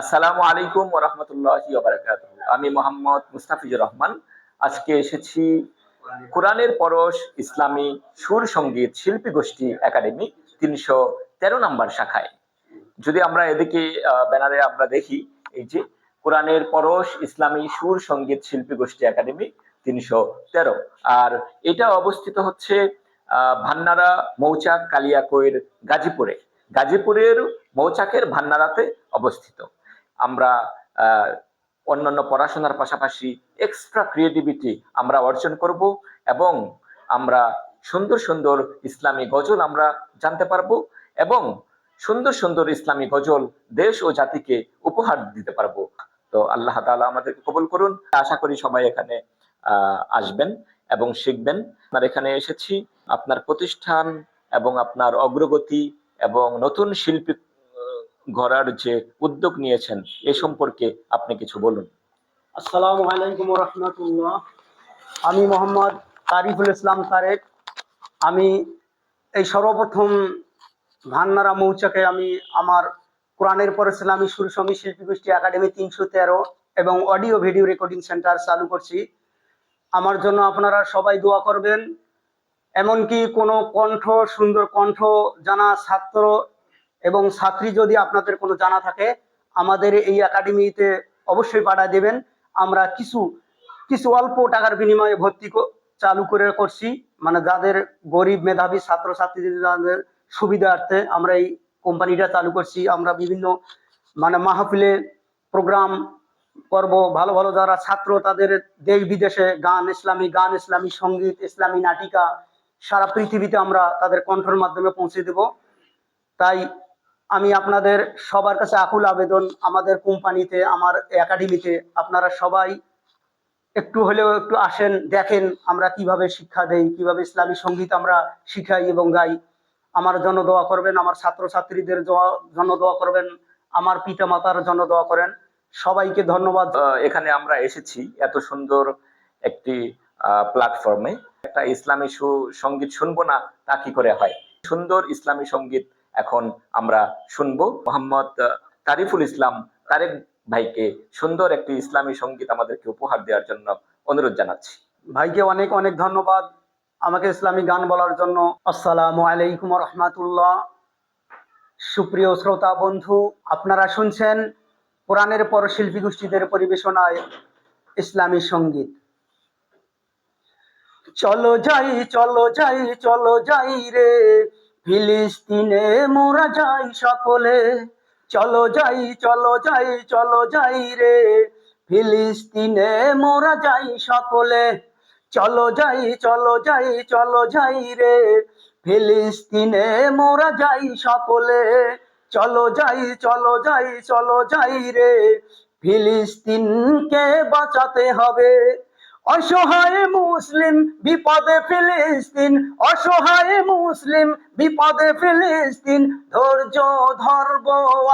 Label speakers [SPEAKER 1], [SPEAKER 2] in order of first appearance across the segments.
[SPEAKER 1] আসসালামু আলাইকুম ওরহমতুল্লাহি আমি মোহাম্মদ মুস্তাফিজুর রহমান। আজকে এসেছি কোরআনের পরশ ইসলামী সুর সংগীত শিল্পী গোষ্ঠী একাডেমি তিনশো তেরো নম্বর শাখায়। যদি আমরা এদিকে ব্যানারে আমরা দেখি, এই যে কোরআনের পরশ ইসলামী সুর সংগীত শিল্পী গোষ্ঠী একাডেমি তিনশো তেরো। আর এটা অবস্থিত হচ্ছে ভান্নারা মৌচাক কালিয়াকৈর গাজীপুরে। গাজীপুরের মৌচাকের ভান্নারাতে অবস্থিত। আমরা অন্যান্য পড়াশোনার পাশাপাশি এক্সট্রা ক্রিয়েটিভিটি আমরা অর্জন করব এবং আমরা সুন্দর সুন্দর ইসলামী গজল আমরা জানতে পারব এবং সুন্দর সুন্দর ইসলামী গজল দেশ ও জাতিকে উপহার দিতে পারব। তো আল্লাহ তাআলা আমাদেরকে কবল করুন। আশা করি সবাই এখানে আসবেন এবং শিখবেন। আপনার এখানে এসেছি। আপনার প্রতিষ্ঠান এবং আপনার অগ্রগতি এবং নতুন শিল্পী গড়ার যে উদ্যোগ নিয়েছেন, এ সম্পর্কে আপনি কিছু বলুন।
[SPEAKER 2] আসসালামু আলাইকুম রহমতুল্লাহ আমি মোহাম্মদ তারিফুল ইসলাম তারেক। আমি এই সর্বপ্রথম ভান্নারা মৌচাকে আমি আমার কোরআনের পর ইসলামী সুরসঙ্গী শিল্পী গোষ্ঠী একাডেমি তিনশো তেরো এবং অডিও ভিডিও রেকর্ডিং সেন্টার চালু করছি। আমার জন্য আপনারা সবাই দোয়া করবেন। এমনকি কোনো কণ্ঠ, সুন্দর কণ্ঠ জানা ছাত্র এবং ছাত্রী যদি আপনাদের কোনো জানা থাকে, আমাদের এই একাডেমিতে অবশ্যই পাঠিয়ে দেবেন। আমরা কিছু কিছু অল্প টাকার বিনিময়ে ভর্তি চালু করে করছি। মানে যাদের গরিব মেধাবী ছাত্র ছাত্রীদের সুবিধার্থে আমরা এই কোম্পানিটা চালু করছি। আমরা বিভিন্ন মানে মাহফিলে প্রোগ্রাম করব। ভালো ভালো যারা ছাত্র, তাদের দেশ বিদেশে গান, ইসলামী গান, ইসলামী সংগীত, ইসলামী নাটিকা, সারা পৃথিবীতে আমরা তাদের কণ্ঠের মাধ্যমে পৌঁছে দেব। তাই আমি আপনাদের সবার কাছে আকুল আবেদন, আমাদের কোম্পানিতে, আমার একাডেমিতে আপনারা সবাই একটু হলেও একটু আসেন, দেখেন আমরা কীভাবে শিক্ষা দেই, কীভাবে ইসলামী সংগীত আমরা শিখাই এবং গাই। আমার জন্য দোয়া করবেন, আমার ছাত্রছাত্রীদের জন্য দোয়া করবেন, আমার পিতা মাতার জন্য দোয়া করেন। সবাইকে ধন্যবাদ।
[SPEAKER 1] এখানে আমরা এসেছি এত সুন্দর একটি প্ল্যাটফর্মে একটা ইসলামী সংগীত শুনব না, তা কি করে হয়? সুন্দর ইসলামী সংগীত এখন আমরা শুনব। মোহাম্মদ তারিফুল ইসলাম তারেক ভাইকে সুন্দর একটি ইসলামী সংগীত আমাদেরকে উপহার দেওয়ার জন্য অনুরোধ জানাচ্ছি।
[SPEAKER 2] ভাইকে অনেক অনেক ধন্যবাদ আমাকে ইসলামী গান বলার জন্য। আসসালামু আলাইকুম রহমাতুল্লাহ। সুপ্রিয় শ্রোতা বন্ধু, আপনারা শুনছেন কোরআনের পর শিল্পী গোষ্ঠীদের পরিবেশনায় ইসলামী সংগীত। চলো যাই চলো যাই চলো যাই রে। ফিলিস্তিনে মোরা যাই সকলে। চলো যাই চলো যাই চলো যাই রে। ফিলিস্তিনে মোরা যাই সকলে। চলো যাই চলো যাই চলো যাই রে। ফিলিস্তিনে মোরা যাই সকলে। চলো যাই চলো যাই চলো যাই রে। ফিলিস্তিনকে বাঁচাতে হবে। অসহায় মুসলিম বিপদে ফিলিস্তিন, অসহায় মুসলিম বিপদে ফিলিস্তিন, ধৈর্য ধরব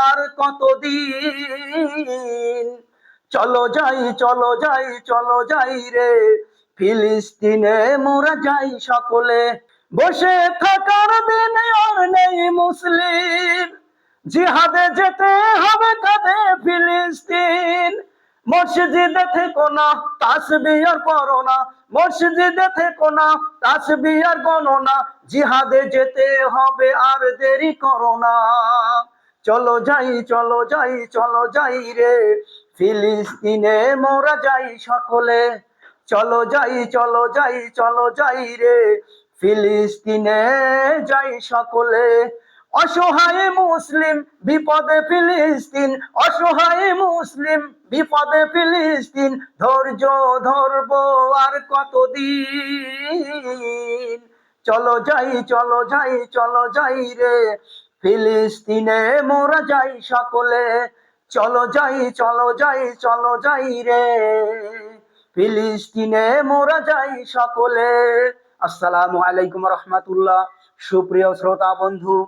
[SPEAKER 2] আর কতদিন? চলো যাই চলো যাই চলো যাই রে। ফিলিস্তিনে মোরা যাই সকলে। বসে থাকার দিন আর নেই মুসলিম। জিহাদে যেতে হবে কাঁধে ফিলিস্তিন। মসজিদে থেকো না তাসবিয়ার করো না। মসজিদে থেকো না তাসবিয়ার গণো না। জিহাদে যেতে হবে আর দেরি করো না। চলো যাই চলো যাই চলো যাই রে। ফিলিস্তিনে মোরা যাই সকলে। চলো যাই চলো যাই চলো যাই রে। ফিলিস্তিনে যাই সকলে। অসহায় মুসলিম, বিপদে ফিলিস্তিন। অসহায় মুসলিম, বিপদে ফিলিস্তিন। ধৈর্য ধরব আর কতদিন? চলো যাই চলো যাই চলো যাই রে। ফিলিস্তিনে মোরা যাই সকলে। চলো যাই চলো যাই চলো যাই রে। ফিলিস্তিনে মোরা যাই সকলে। আসসালামু আলাইকুম রহমাতুল্লাহ। সুপ্রিয় শ্রোতা বন্ধু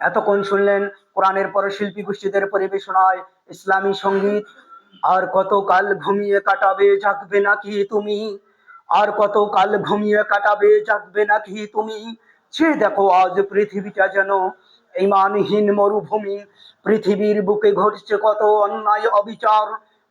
[SPEAKER 2] এতক্ষণ শুনলেন কোরআনের পরে শিল্পী গোষ্ঠীদের পরিবেশনায় ইসলামী সংগীত। আর কত কাল ঘুমিয়ে কাটাবে, জাগবে নাকি তুমি? আর কত কাল ঘুমিয়ে কাটাবে, জাগবে নাকি তুমি? সে দেখো আজ পৃথিবীটা যেন ইমানহীন মরুভূমি। পৃথিবীর বুকে ঘটছে কত অন্যায় অবিচার।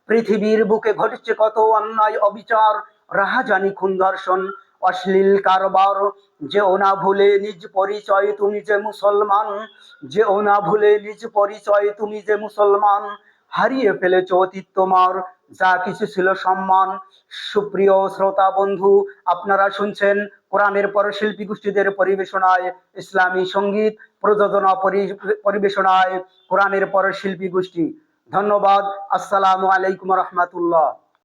[SPEAKER 2] পৃথিবীর বুকে ঘটছে কত অন্যায় অবিচার। রাহাজানি খুন ধর্ষণ। অশ্লীল কারবার যে ওনা ভুলে নিজ পরিচয়, তুমি যে মুসলমান যে ওনা ভুলে নিজ পরিচয়, তুমি যে মুসলমান। হারিয়ে ফেলেছ অতীত তোমার, যা কিছু ছিল সম্মান। সুপ্রিয় শ্রোতা বন্ধু, আপনারা শুনছেন কোরআনের পর শিল্পী গোষ্ঠীদের পরিবেশনায় ইসলামী সংগীত প্রযোজনা পরি- পরিবেশনায় কোরআনের পর শিল্পী গোষ্ঠী। ধন্যবাদ, আসসালামু আলাইকুম রহমতুল্লাহ।